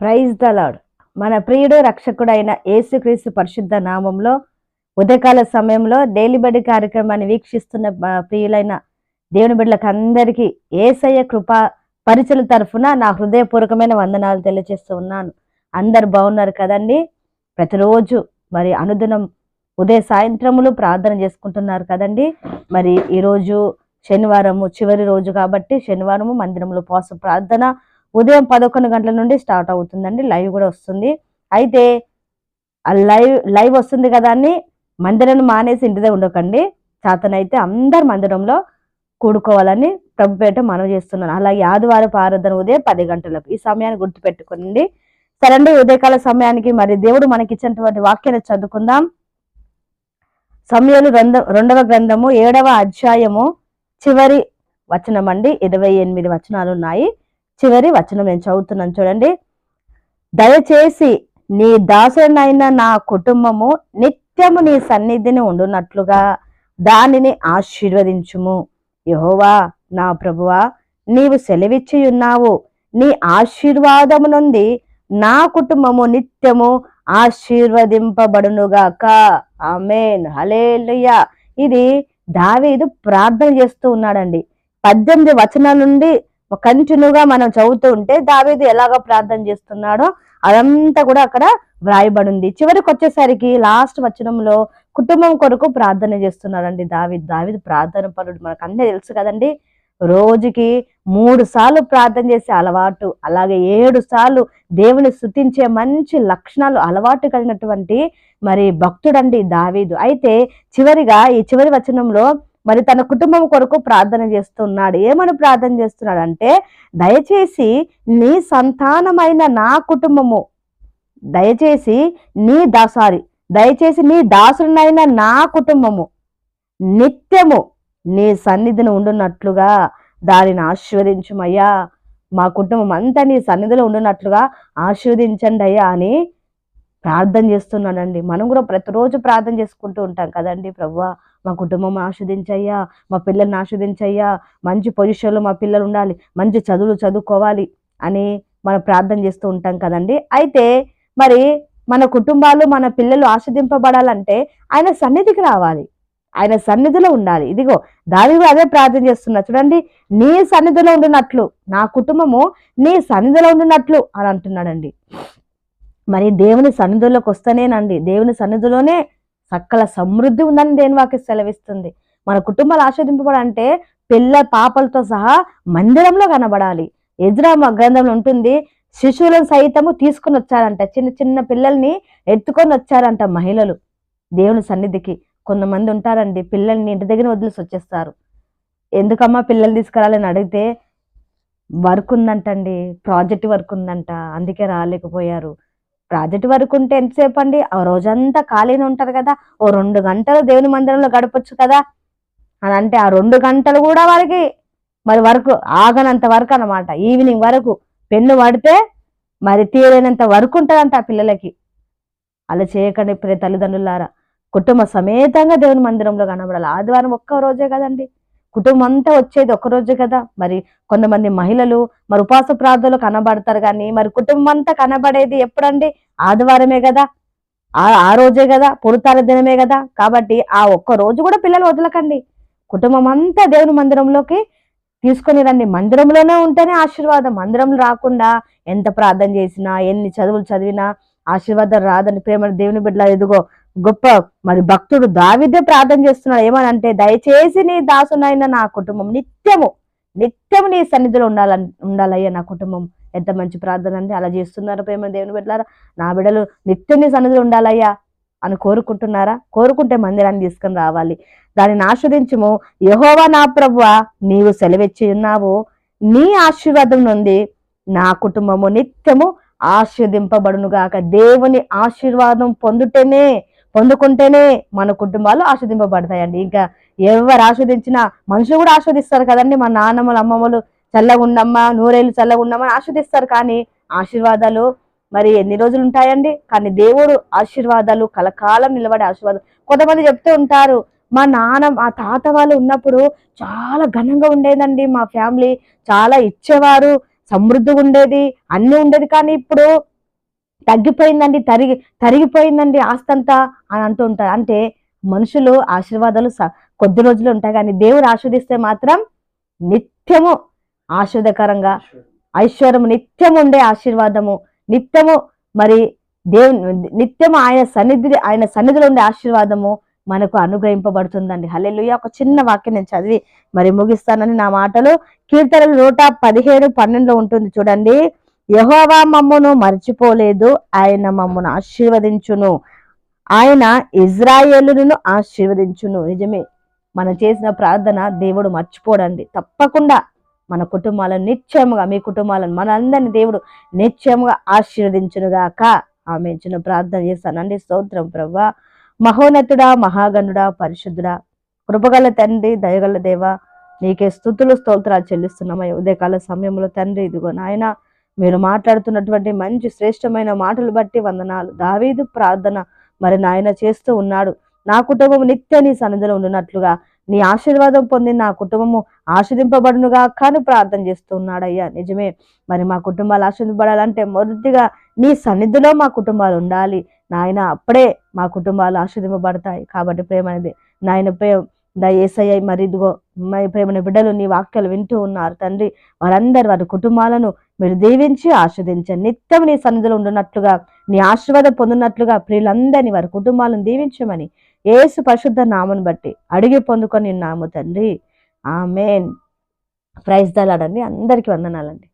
Praise the lord మన ప్రియుడు రక్షకుడైన యేసుక్రీస్తు పరిశుద్ధ నామంలో ఉదయకాల సమయంలో డైలీ బడి కార్యక్రమాన్ని వీక్షిస్తున్న ప్రియులైన దేవుని బిడ్డలకు అందరికీ ఏసయ్య కృపా పరిచల తరఫున నా హృదయపూర్వకమైన వందనాలు తెలియజేస్తూ ఉన్నాను. అందరు బాగున్నారు కదండి? ప్రతిరోజు మరి అనుదినం ఉదయ సాయంత్రములు ప్రార్థన చేసుకుంటున్నారు కదండి? మరి ఈరోజు శనివారము చివరి రోజు కాబట్టి శనివారము మందిరంలో పోస ప్రార్థన ఉదయం పదకొండు గంటల నుండి స్టార్ట్ అవుతుందండి. లైవ్ కూడా వస్తుంది. అయితే ఆ లైవ్ లైవ్ వస్తుంది కదా అని మందిరం మానేసి ఇంటిదే ఉండకండి. చేతనైతే అందరు మందిరంలో కూడుకోవాలని ప్రభుపేట మనవి చేస్తున్నాను. అలాగే ఆదివారపు ఆరాధన ఉదయం పది గంటలకు ఈ సమయాన్ని గుర్తుపెట్టుకోండి సరే అండి ఉదయకాల సమయానికి మరి దేవుడు మనకి ఇచ్చినటువంటి వాక్యాన్ని చదువుకుందాం. సమయాలు రెండవ గ్రంథము ఏడవ అధ్యాయము చివరి వచనం అండి ఇరవై ఎనిమిది వచనాలు ఉన్నాయి. చివరి వచనం నేను చదువుతున్నాను చూడండి. దయచేసి నీ దాసునైన నా కుటుంబము నిత్యము నీ సన్నిధిని ఉండునట్లుగా దానిని ఆశీర్వదించుము. యహోవా నా ప్రభువా నీవు సెలవిచ్చి ఉన్నావు. నీ ఆశీర్వాదము నుండి నా కుటుంబము నిత్యము ఆశీర్వదింపబడునుగాక. ఆమెన్. హలే ఇది దావీదు ప్రార్థన చేస్తూ ఉన్నాడండి. పద్దెనిమిది వచనాల నుండి కంటిన్యూగా మనం చదువుతూ ఉంటే దావేది ఎలాగ ప్రార్థన చేస్తున్నాడో అదంతా కూడా అక్కడ వ్రాయబడింది. చివరికి వచ్చేసరికి లాస్ట్ వచనంలో కుటుంబం కొరకు ప్రార్థన చేస్తున్నాడండి దావిద్. దావీదు ప్రార్థన పరుడు మనకు అన్నీ తెలుసు కదండి. రోజుకి మూడు సార్లు ప్రార్థన చేసే అలవాటు అలాగే ఏడు సార్లు దేవుని స్థుతించే మంచి లక్షణాలు అలవాటు కలిగినటువంటి మరి భక్తుడండి దావీదు. అయితే చివరిగా ఈ చివరి వచనంలో మరి తన కుటుంబం కొరకు ప్రార్థన చేస్తున్నాడు. ఏమని ప్రార్థన చేస్తున్నాడు అంటే దయచేసి నీ సంతానమైన నా కుటుంబము దయచేసి నీ దా సారీ దయచేసి నీ దాసునైన నా కుటుంబము నిత్యము నీ సన్నిధిని ఉండునట్లుగా దానిని ఆశీర్వదించుమయ్యా. మా కుటుంబం అంతా నీ సన్నిధిలో ఉండునట్లుగా ఆశీర్వదించండి అయ్యా అని ప్రార్థన చేస్తున్నానండి. మనం కూడా ప్రతిరోజు ప్రార్థన చేసుకుంటూ ఉంటాం కదండి ప్రభువా మా కుటుంబం ఆస్వాదించయ్యా. మా పిల్లల్ని ఆస్వాదించయ్యా. మంచి పొజిషన్లో మా పిల్లలు ఉండాలి. మంచి చదువులు చదువుకోవాలి అని మనం ప్రార్థన చేస్తూ ఉంటాం కదండి. అయితే మరి మన కుటుంబాలు మన పిల్లలు ఆస్వాదింపబడాలంటే ఆయన సన్నిధికి రావాలి. ఆయన సన్నిధిలో ఉండాలి. ఇదిగో దాని అదే ప్రార్థన చేస్తున్నా. చూడండి నీ సన్నిధిలో ఉండినట్లు నా కుటుంబము నీ సన్నిధిలో ఉండినట్లు అని అంటున్నాడండి. మరి దేవుని సన్నిధిలోకి వస్తేనేనండి. దేవుని సన్నిధిలోనే సకల సమృద్ధి ఉందని దేని వాకి సెలవిస్తుంది. మన కుటుంబాలు ఆస్వాదింపబడంటే పిల్ల పాపలతో సహా మందిరంలో కనబడాలి. ఎదురామ గ్రంథంలో ఉంటుంది శిశువులను సైతము తీసుకొని వచ్చారంట. చిన్న చిన్న పిల్లల్ని ఎత్తుకొని వచ్చారంట మహిళలు దేవుని సన్నిధికి. కొంతమంది ఉంటారండి పిల్లల్ని ఇంటి దగ్గర వదిలేసి వచ్చేస్తారు. ఎందుకమ్మా పిల్లలు తీసుకురాలని అడిగితే వర్క్ ఉందంటండి ప్రాజెక్ట్ వర్క్ ఉందంట. అందుకే రాలేకపోయారు. ప్రాజెక్ట్ వర్క్ ఉంటే ఎంతసేపు అండి ఆ రోజంతా ఖాళీని ఉంటారు కదా. ఓ రెండు గంటలు దేవుని మందిరంలో గడపచ్చు కదా. అని అంటే ఆ రెండు గంటలు కూడా వారికి మరి వరకు ఆగనంత వరకు అనమాట ఈవినింగ్ వరకు పెన్ను పడితే మరి తీరైనంత వరకు ఉంటుందంట ఆ పిల్లలకి. అలా చేయకండి ప్రియ తల్లిదండ్రులారా. కుటుంబ సమేతంగా దేవుని మందిరంలో కనబడాలి. ఆదివారం ఒక్క రోజే కదండి. కుటుంబం అంతా వచ్చేది ఒక్క రోజే కదా. మరి కొంతమంది మహిళలు మరి ఉపాస ప్రార్థనలు కనబడతారు కానీ మరి కుటుంబం అంతా కనబడేది ఎప్పుడండి? ఆదివారమే కదా. ఆ ఆ రోజే కదా. పుడతాల దినమే కదా. కాబట్టి ఆ ఒక్క రోజు కూడా పిల్లలు వదలకండి. కుటుంబం అంతా దేవుని మందిరంలోకి తీసుకొని రండి. మందిరంలోనే ఉంటేనే ఆశీర్వాదం. మందిరం రాకుండా ఎంత ప్రార్థన చేసినా ఎన్ని చదువులు చదివినా ఆశీర్వాదం రాదని ప్రేమ దేవుని బిడ్డల ఎదుగో గొప్ప మరి భక్తుడు దావిదే ప్రార్థన చేస్తున్నాడు. ఏమనంటే దయచేసి నీ దాసునైన నా కుటుంబం నిత్యము నిత్యము నీ సన్నిధిలో ఉండాలని ఉండాలయ్యా నా కుటుంబం. ఎంత మంచి ప్రార్థన అండి. అలా చేస్తున్నారు ప్రేమ దేవుని బిడ్డలారా. నా బిడ్డలు నిత్యం నీ సన్నిధిలో ఉండాలయ్యా అని కోరుకుంటున్నారా? కోరుకుంటే మందిరాన్ని తీసుకుని రావాలి. దానిని ఆస్వాదించము. యహోవా నా ప్రభువ నీవు సెలవిచ్చి ఉన్నావు. నీ ఆశీర్వాదం నుండి నా కుటుంబము నిత్యము ఆశీర్దింపబడునుగాక దేవుని ఆశీర్వాదం పొందుటేనే పొందుకుంటేనే మన కుటుంబాలు ఆస్వాదింపబడతాయండి. ఇంకా ఎవరు ఆస్వాదించినా మనుషులు కూడా ఆస్వాదిస్తారు కదండి. మా నాన్నమ్మలు అమ్మమ్మలు చల్లగుండమ్మా నూరేళ్ళు చల్లగుండమ్మా ఆస్వాదిస్తారు. కానీ ఆశీర్వాదాలు మరి ఎన్ని రోజులు ఉంటాయండి? కానీ దేవుడు ఆశీర్వాదాలు కలకాలం నిలబడే ఆశీర్వాదం కొంతమంది చెప్తూ ఉంటారు మా నాన్న మా తాత వాళ్ళు ఉన్నప్పుడు చాలా ఘనంగా ఉండేదండి మా ఫ్యామిలీ. చాలా ఇచ్చేవారు సమృద్ధిగా ఉండేది అన్నీ ఉండేది. కానీ ఇప్పుడు తగ్గిపోయిందండి తరిగి తరిగిపోయిందండి ఆస్తంతా అని అంటూ ఉంటారు. అంటే మనుషులు ఆశీర్వాదాలు స- కొద్ది రోజులు ఉంటాయి. కానీ దేవుడు ఆస్వాదిస్తే మాత్రం నిత్యము ఆస్వాదకరంగా ఐశ్వర్యము నిత్యం ఉండే ఆశీర్వాదము నిత్యము మరి దేవుని నిత్యము ఆయన సన్నిధి ఆయన సన్నిధిలో ఉండే ఆశీర్వాదము మనకు అనుగ్రహింపబడుతుందండి. హల్లెలూయా. ఒక చిన్న వాక్యం నేను చదివి మరి ముగిస్తానని నా మాటలు కీర్తనలు నూట పదిహేడు పన్నెండులో ఉంటుంది. చూడండి. యహోవా మమ్మును మర్చిపోలేదు. ఆయన మమ్మును ఆశీర్వదించును. ఆయన ఇజ్రాయేలును ఆశీర్వదించును. నిజమే మనం చేసిన ప్రార్థన దేవుడు మర్చిపోడండి. తప్పకుండా మన కుటుంబాలను నిశ్చయముగా మీ కుటుంబాలను మనందరినీ దేవుడు నిశ్చయముగా ఆశీర్వదించునుగాక. ఆమె చిన్న ప్రార్థన చేస్తానండి. స్తోత్రం ప్రభా. మహోన్నతుడా మహాగణుడా పరిశుద్ధుడా కృపగల తండ్రి దయగల దేవ నీకే స్థుతులు స్తోత్రాలు చెల్లిస్తున్నామయ్య ఉదయకాల సమయంలో తండ్రి ఇదిగో నాయనా మీరు మాట్లాడుతున్నటువంటి మంచి శ్రేష్టమైన మాటలు బట్టి వందనాలు. దావీదు ప్రార్థన మరి నాయన చేస్తూ ఉన్నాడు. నా కుటుంబం నిత్య నీ సన్నిధిలో ఉండినట్లుగా. నీ ఆశీర్వాదం పొంది నా కుటుంబము ఆశీర్దింపబడునుగా కానీ ప్రార్థన చేస్తూ ఉన్నాడయ్యా. నిజమే. మరి మా కుటుంబాలు ఆశీర్వదింపబడాలంటే మొదటిగా నీ సన్నిధిలో మా కుటుంబాలు ఉండాలి. నాయన అప్పుడే మా కుటుంబాలు ఆశీర్దింపబడతాయి. కాబట్టి ప్రేమ అనేది నాయన ప్రేమ దా ఏసయ్య మరి ఇదిగో మరి ప్రేమని బిడ్డలు నీ వాక్యాలు వింటూ ఉన్నారు. తండ్రి వారందరు వారి కుటుంబాలను మీరు దీవించి ఆస్వాదించండి. నిత్యం నీ సన్నిధిలో ఉండున్నట్లుగా నీ ఆశీర్వాదం పొందినట్లుగా ప్రియులందరినీ వారి కుటుంబాలను దీవించమని ఏసు పరిశుద్ధ నామను బట్టి అడిగి పొందుకొని నాము తండ్రి. ఆమెన్. ప్రైజ్ దలాడండి అందరికీ వందనాలండి.